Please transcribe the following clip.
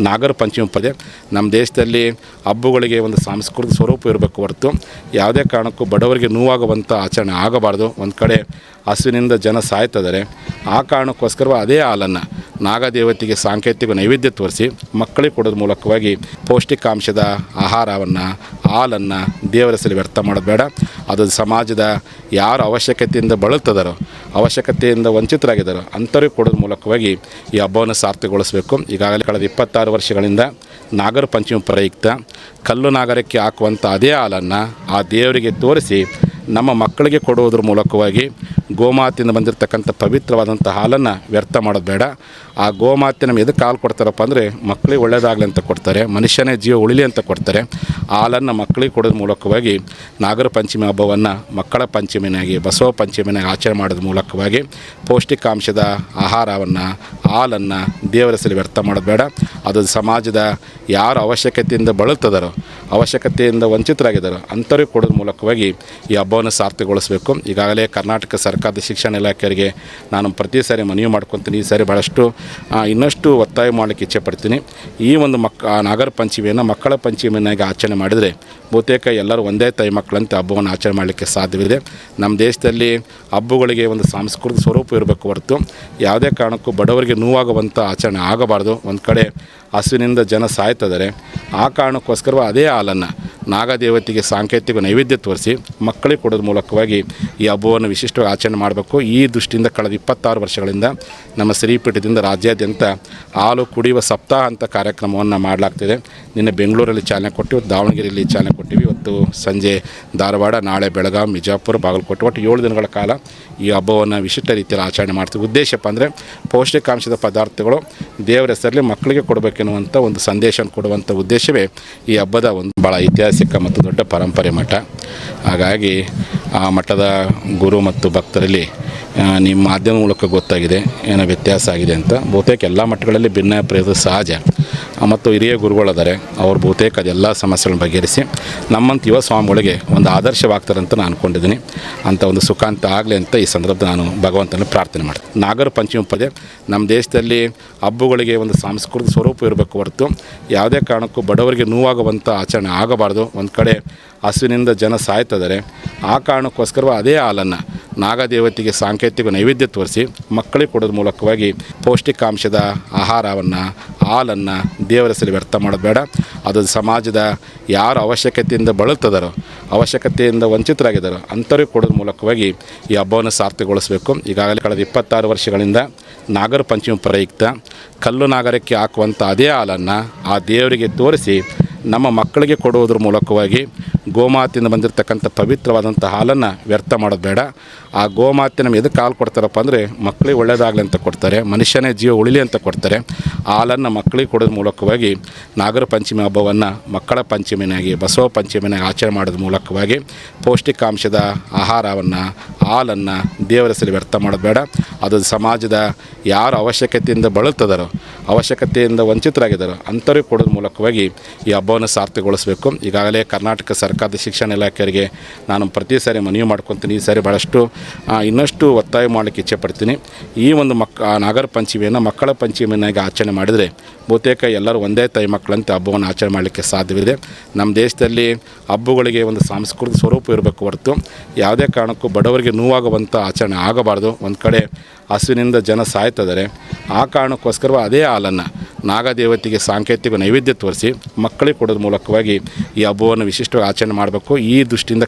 ನಾಗರ ಪಂಚಮಿ ಪದೇ ನಮ್ಮ ದೇಶದಲ್ಲಿ ಹಬ್ಬಗಳಿಗೆ ಒಂದು ಸಾಂಸ್ಕೃತಿಕ ಸ್ವರೂಪ ಇರಬೇಕು ಹೊರತು ಯಾವುದೇ ಕಾರಣಕ್ಕೂ ಬಡವರಿಗೆ ನೋವಾಗುವಂಥ ಆಚರಣೆ ಆಗಬಾರ್ದು. ಒಂದು ಕಡೆ ಹಸುವಿನಿಂದ ಜನ ಸಾಯ್ತಿದ್ದಾರೆ. ಆ ಕಾರಣಕ್ಕೋಸ್ಕರ ಅದೇ ಹಾಲನ್ನು ನಾಗದೇವತೆಗೆ ಸಾಂಕೇತಿಕ ನೈವೇದ್ಯ ತೋರಿಸಿ ಮಕ್ಕಳಿಗೆ ಕೊಡೋದ್ರ ಮೂಲಕವಾಗಿ ಪೌಷ್ಟಿಕಾಂಶದ ಆಹಾರವನ್ನು, ಹಾಲನ್ನು ದೇವರ ವ್ಯರ್ಥ ಮಾಡೋದು ಬೇಡ. ಅದು ಸಮಾಜದ ಯಾರು ಅವಶ್ಯಕತೆಯಿಂದ ಬಳಲ್ತದಾರೋ, ಅವಶ್ಯಕತೆಯಿಂದ ವಂಚಿತರಾಗಿದ್ದಾರೋ ಅಂಥವ್ರಿಗೆ ಕೊಡೋದ್ರ ಮೂಲಕವಾಗಿ ಈ ಹಬ್ಬವನ್ನು ಸಾರ್ಥಕಗೊಳಿಸಬೇಕು. ಈಗಾಗಲೇ ಕಳೆದ ಇಪ್ಪತ್ತಾರು ವರ್ಷಗಳಿಂದ ನಾಗರ ಪಂಚಮಿ ಪ್ರಯುಕ್ತ ಕಲ್ಲು ನಾಗರಕ್ಕೆ ಹಾಕುವಂಥ ಅದೇ ಹಾಲನ್ನು ಆ ದೇವರಿಗೆ ತೋರಿಸಿ ನಮ್ಮ ಮಕ್ಕಳಿಗೆ ಕೊಡುವುದರ ಮೂಲಕವಾಗಿ ಗೋಮಾತೆಯಿಂದ ಬಂದಿರತಕ್ಕಂಥ ಪವಿತ್ರವಾದಂಥ ಹಾಲನ್ನು ವ್ಯರ್ಥ ಮಾಡೋದು ಬೇಡ. ಆ ಗೋಮಾತೆ ನಮ್ಗೆ ಎದಕ್ಕೆ ಹಾಲು ಕೊಡ್ತಾರಪ್ಪ ಅಂದರೆ ಮಕ್ಕಳಿಗೆ ಒಳ್ಳೆಯದಾಗಲಿ ಅಂತ ಕೊಡ್ತಾರೆ, ಮನುಷ್ಯನೇ ಜೀವ ಉಳಿಲಿ ಅಂತ ಕೊಡ್ತಾರೆ. ಹಾಲನ್ನು ಮಕ್ಕಳಿಗೆ ಕೊಡೋದ್ರ ಮೂಲಕವಾಗಿ ನಾಗರ ಪಂಚಮಿ ಹಬ್ಬವನ್ನು ಮಕ್ಕಳ ಪಂಚಮಿನಾಗಿ ಬಸವ ಪಂಚಮಿನಾಗಿ ಆಚರಣೆ ಮಾಡೋದ್ರ ಮೂಲಕವಾಗಿ ಪೌಷ್ಟಿಕಾಂಶದ ಆಹಾರವನ್ನು, ಹಾಲನ್ನು ದೇವರ ವ್ಯರ್ಥ ಮಾಡೋದು ಬೇಡ. ಅದು ಸಮಾಜದ ಯಾರು ಅವಶ್ಯಕತೆಯಿಂದ ಬಳಲ್ತದಾರೋ, ಅವಶ್ಯಕತೆಯಿಂದ ವಂಚಿತರಾಗಿದ್ದಾರೋ ಅಂಥವ್ರಿಗೆ ಕೊಡೋದ್ರ ಮೂಲಕವಾಗಿ ಈ ಹಬ್ಬವನ್ನು ಸಾರ್ಥಕಗೊಳಿಸಬೇಕು ಈಗಾಗಲೇ ಕರ್ನಾಟಕ ಸರ್ಕಾರದ ಶಿಕ್ಷಣ ಇಲಾಖೆಯವರಿಗೆ ನಾನು ಪ್ರತಿ ಸಾರಿ ಮನವಿ ಮಾಡ್ಕೊತೀನಿ. ಈ ಸಾರಿ ಭಾಳಷ್ಟು ಇನ್ನಷ್ಟು ಒತ್ತಾಯ ಮಾಡಲಿಕ್ಕೆ ಇಚ್ಛೆ ಪಡ್ತೀನಿ. ಈ ಒಂದು ಮಕ್ಕ ನಾಗರ ಪಂಚಮಿಯನ್ನು, ಮಕ್ಕಳ ಪಂಚಮಿಯನ್ನಾಗಿ ಆಚರಣೆ ಮಾಡಿದರೆ ಬಹುತೇಕ ಎಲ್ಲರೂ ಒಂದೇ ತಾಯಿ ಮಕ್ಕಳಂತೆ ಹಬ್ಬವನ್ನು ಆಚರಣೆ ಮಾಡಲಿಕ್ಕೆ ಸಾಧ್ಯವಿದೆ. ನಮ್ಮ ದೇಶದಲ್ಲಿ ಹಬ್ಬಗಳಿಗೆ ಒಂದು ಸಾಂಸ್ಕೃತಿಕ ಸ್ವರೂಪ ಇರಬೇಕು ಹೊರತು ಯಾವುದೇ ಕಾರಣಕ್ಕೂ ಬಡವರಿಗೆ ನೋವಾಗುವಂಥ ಆಚರಣೆ ಆಗಬಾರ್ದು. ಒಂದು ಕಡೆ ಹಸುವಿನಿಂದ ಜನ ಸಾಯ್ತಿದ್ದಾರೆ ಆ ಕಾರಣಕ್ಕೋಸ್ಕರ ಅದೇ ಹಾಲನ್ನು ನಾಗದೇವತೆಗೆ ಸಾಂಕೇತಿಕ ನೈವೇದ್ಯ ತೋರಿಸಿ ಮಕ್ಕಳಿಗೆ ಕೊಡೋದ್ರ ಮೂಲಕವಾಗಿ ಈ ಹಬ್ಬವನ್ನು ವಿಶಿಷ್ಟವಾಗಿ ಆಚರಣೆ ಮಾಡಬೇಕು. ಈ ದೃಷ್ಟಿಯಿಂದ ಕಳೆದ ಇಪ್ಪತ್ತಾರು ವರ್ಷಗಳಿಂದ ನಮ್ಮ ಶ್ರೀಪೀಠದಿಂದ ರಾಜ್ಯಾದ್ಯಂತ ಹಾಲು ಕುಡಿಯುವ ಸಪ್ತಾಹ ಅಂತ ಕಾರ್ಯಕ್ರಮವನ್ನು ಮಾಡಲಾಗ್ತಿದೆ. ನಿನ್ನೆ ಬೆಂಗಳೂರಲ್ಲಿ ಚಾಲನೆ ಕೊಟ್ಟಿವಿ, ದಾವಣಗೆರೆಯಲ್ಲಿ ಚಾಲನೆ ಕೊಟ್ಟಿವಿ. ಇವತ್ತು ಸಂಜೆ ಧಾರವಾಡ, ನಾಳೆ ಬೆಳಗಾವಿ, ಬಿಜಾಪುರ, ಬಾಗಲಕೋಟೆ, ಒಟ್ಟು ಏಳು ದಿನಗಳ ಕಾಲ ಈ ಹಬ್ಬವನ್ನು ವಿಶಿಷ್ಟ ರೀತಿಯಲ್ಲಿ ಆಚರಣೆ ಮಾಡ್ತೀವಿ. ಉದ್ದೇಶಪ್ಪ ಅಂದರೆ ಪೌಷ್ಟಿಕಾಂಶದ ಪದಾರ್ಥಗಳು ದೇವರ ಹೆಸರಲ್ಲಿ ಮಕ್ಕಳಿಗೆ ಕೊಡಬೇಕೆನ್ನುವಂಥ ಒಂದು ಸಂದೇಶ ಕೊಡುವಂಥ ಉದ್ದೇಶವೇ ಈ ಹಬ್ಬದ ಒಂದು ಭಾಳ ಐತಿಹಾಸಿಕ ಮತ್ತು ದೊಡ್ಡ ಪರಂಪರೆ ಮಠ. ಹಾಗಾಗಿ ಆ ಮಠದ ಗುರು ಮತ್ತು ಭಕ್ತರಲ್ಲಿ ನಿಮ್ಮ ಮಾಧ್ಯಮ ಮೂಲಕ ಗೊತ್ತಾಗಿದೆ, ಏನೋ ವ್ಯತ್ಯಾಸ ಆಗಿದೆ ಅಂತ. ಬಹುತೇಕ ಎಲ್ಲ ಮಠಗಳಲ್ಲಿ ಭಿನ್ನಾಭಿಪ್ರಾಯದ ಸಹಜ. ಮತ್ತು ಹಿರಿಯ ಗುರುಗಳಿದ್ದಾರೆ ಅವ್ರು ಬಹುತೇಕ ಅದೆಲ್ಲ ಸಮಸ್ಯೆಗಳನ್ನ ಬಗೆಹರಿಸಿ ನಮ್ಮಂತ ಯುವ ಸ್ವಾಮಿಗಳಿಗೆ ಒಂದು ಆದರ್ಶವಾಗ್ತಾರೆ ಅಂತ ನಾನು ಅಂದ್ಕೊಂಡಿದ್ದೀನಿ ಅಂಥ ಒಂದು ಸುಖಾಂತ ಆಗಲಿ ಅಂತ ಈ ಸಂದರ್ಭದಲ್ಲಿ ನಾನು ಭಗವಂತನ ಪ್ರಾರ್ಥನೆ ಮಾಡ್ತೀನಿ. ನಾಗರ ಪಂಚಮಿ ಪದೇ ನಮ್ಮ ದೇಶದಲ್ಲಿ ಹಬ್ಬಗಳಿಗೆ ಒಂದು ಸಾಂಸ್ಕೃತಿಕ ಸ್ವರೂಪ ಇರಬೇಕು ಹೊರತು ಯಾವುದೇ ಕಾರಣಕ್ಕೂ ಬಡವರಿಗೆ ನೋವಾಗುವಂಥ ಆಚರಣೆ ಆಗಬಾರ್ದು. ಒಂದು ಕಡೆ ಹಸುವಿನಿಂದ ಜನ ಸಾಯ್ತಿದ್ದಾರೆ ಆ ಕಾರಣಕ್ಕೋಸ್ಕರ ಅದೇ ಹಾಲನ್ನು ನಾಗದೇವತೆಗೆ ಸಾಂಕೇತಿಕ ನೈವೇದ್ಯ ತೋರಿಸಿ ಮಕ್ಕಳಿಗೆ ಕೊಡೋದ್ರ ಮೂಲಕವಾಗಿ ಪೌಷ್ಟಿಕಾಂಶದ ಆಹಾರವನ್ನು ಹಾಲನ್ನು ದೇವರ ಹೆಸರು ವ್ಯರ್ಥ ಮಾಡೋದು ಅದು ಸಮಾಜದ ಯಾರು ಅವಶ್ಯಕತೆಯಿಂದ ಬಳಲ್ತದಾರೋ, ಅವಶ್ಯಕತೆಯಿಂದ ವಂಚಿತರಾಗಿದ್ದಾರೋ ಅಂಥವ್ರಿಗೆ ಕೊಡೋದ್ರ ಮೂಲಕವಾಗಿ ಈ ಹಬ್ಬವನ್ನು ಸಾರ್ಥಕಗೊಳಿಸಬೇಕು. ಈಗಾಗಲೇ ಕಳೆದ ಇಪ್ಪತ್ತಾರು ವರ್ಷಗಳಿಂದ ನಾಗರ ಪಂಚಮಿ ಪ್ರಯುಕ್ತ ಕಲ್ಲು ನಾಗರಕ್ಕೆ ಹಾಕುವಂಥ ಅದೇ ಹಾಲನ್ನು ಆ ದೇವರಿಗೆ ತೋರಿಸಿ ನಮ್ಮ ಮಕ್ಕಳಿಗೆ ಕೊಡುವುದರ ಮೂಲಕವಾಗಿ ಗೋಮಾತಿಯಿಂದ ಬಂದಿರತಕ್ಕಂಥ ಪವಿತ್ರವಾದಂಥ ಹಾಲನ್ನು ವ್ಯರ್ಥ ಮಾಡೋದು ಬೇಡ. ಆ ಗೋಮಾತೆ ನಮ್ಗೆ ಎದಕ್ಕೆ ಹಾಲು ಕೊಡ್ತಾರಪ್ಪ ಅಂದರೆ ಮಕ್ಕಳಿಗೆ ಒಳ್ಳೆಯದಾಗಲಿ ಅಂತ ಕೊಡ್ತಾರೆ, ಮನುಷ್ಯನೇ ಜೀವ ಉಳಿಲಿ ಅಂತ ಕೊಡ್ತಾರೆ. ಹಾಲನ್ನು ಮಕ್ಕಳಿಗೆ ಕೊಡೋದ್ರ ಮೂಲಕವಾಗಿ ನಾಗರ ಪಂಚಮಿ ಹಬ್ಬವನ್ನು ಮಕ್ಕಳ ಪಂಚಮಿನಾಗಿ ಬಸವ ಪಂಚಮಿನಾಗಿ ಆಚರಣೆ ಮಾಡೋದ್ರ ಮೂಲಕವಾಗಿ ಪೌಷ್ಟಿಕಾಂಶದ ಆಹಾರವನ್ನು ಹಾಲನ್ನು ದೇವರ ಹೆಸರು ವ್ಯರ್ಥ ಮಾಡೋದು ಅದು ಸಮಾಜದ ಯಾರು ಅವಶ್ಯಕತೆಯಿಂದ ಬಳಲ್ತದಾರೋ, ಅವಶ್ಯಕತೆಯಿಂದ ವಂಚಿತರಾಗಿದ್ದಾರೋ ಅಂಥವ್ರಿಗೆ ಕೊಡೋದ್ರ ಮೂಲಕವಾಗಿ ಈ ಹಬ್ಬವನ್ನು ಸಾರ್ಥಕಗೊಳಿಸಬೇಕು. ಈಗಾಗಲೇ ಕರ್ನಾಟಕ ಸರ್ಕಾರದ ಶಿಕ್ಷಣ ಇಲಾಖೆಯವರಿಗೆ ನಾನು ಪ್ರತಿ ಸಾರಿ ಮನವಿ ಮಾಡ್ಕೊತೀನಿ. ಈ ಸಾರಿ ಭಾಳಷ್ಟು ಇನ್ನಷ್ಟು ಒತ್ತಾಯ ಮಾಡಲಿಕ್ಕೆ ಇಚ್ಛೆ ಪಡ್ತೀನಿ. ಈ ಒಂದು ಮಕ್ ನಾಗರ ಪಂಚಮಿಯನ್ನು ಮಕ್ಕಳ ಪಂಚಮಿಯನ್ನಾಗಿ ಆಚರಣೆ ಮಾಡಿದರೆ ಬಹುತೇಕ ಎಲ್ಲರೂ ಒಂದೇ ತಾಯಿ ಮಕ್ಕಳಂತೆ ಹಬ್ಬವನ್ನು ಆಚರಣೆ ಮಾಡಲಿಕ್ಕೆ ಸಾಧ್ಯವಿದೆ. ನಮ್ಮ ದೇಶದಲ್ಲಿ ಹಬ್ಬಗಳಿಗೆ ಒಂದು ಸಾಂಸ್ಕೃತಿಕ ಸ್ವರೂಪ ಇರಬೇಕು ಹೊರತು ಯಾವುದೇ ಕಾರಣಕ್ಕೂ ಬಡವರಿಗೆ ನೋವಾಗುವಂಥ ಆಚರಣೆ ಆಗಬಾರ್ದು. ಒಂದು ಕಡೆ ಹಸುವಿನಿಂದ ಜನ ಸಾಯ್ತಿದ್ದಾರೆ ಆ ಕಾರಣಕ್ಕೋಸ್ಕರ ಅದೇ ಹಾಲನ್ನು ನಾಗದೇವತೆಗೆ ಸಾಂಕೇತಿಕ ನೈವೇದ್ಯ ತೋರಿಸಿ ಮಕ್ಕಳಿಗೆ ಕೊಡೋದ್ರ ಮೂಲಕವಾಗಿ ಈ ಹಬ್ಬವನ್ನು ವಿಶಿಷ್ಟವಾಗಿ ಆಚರಣೆ ಮಾಡಬೇಕು. ಈ ದೃಷ್ಟಿಯಿಂದ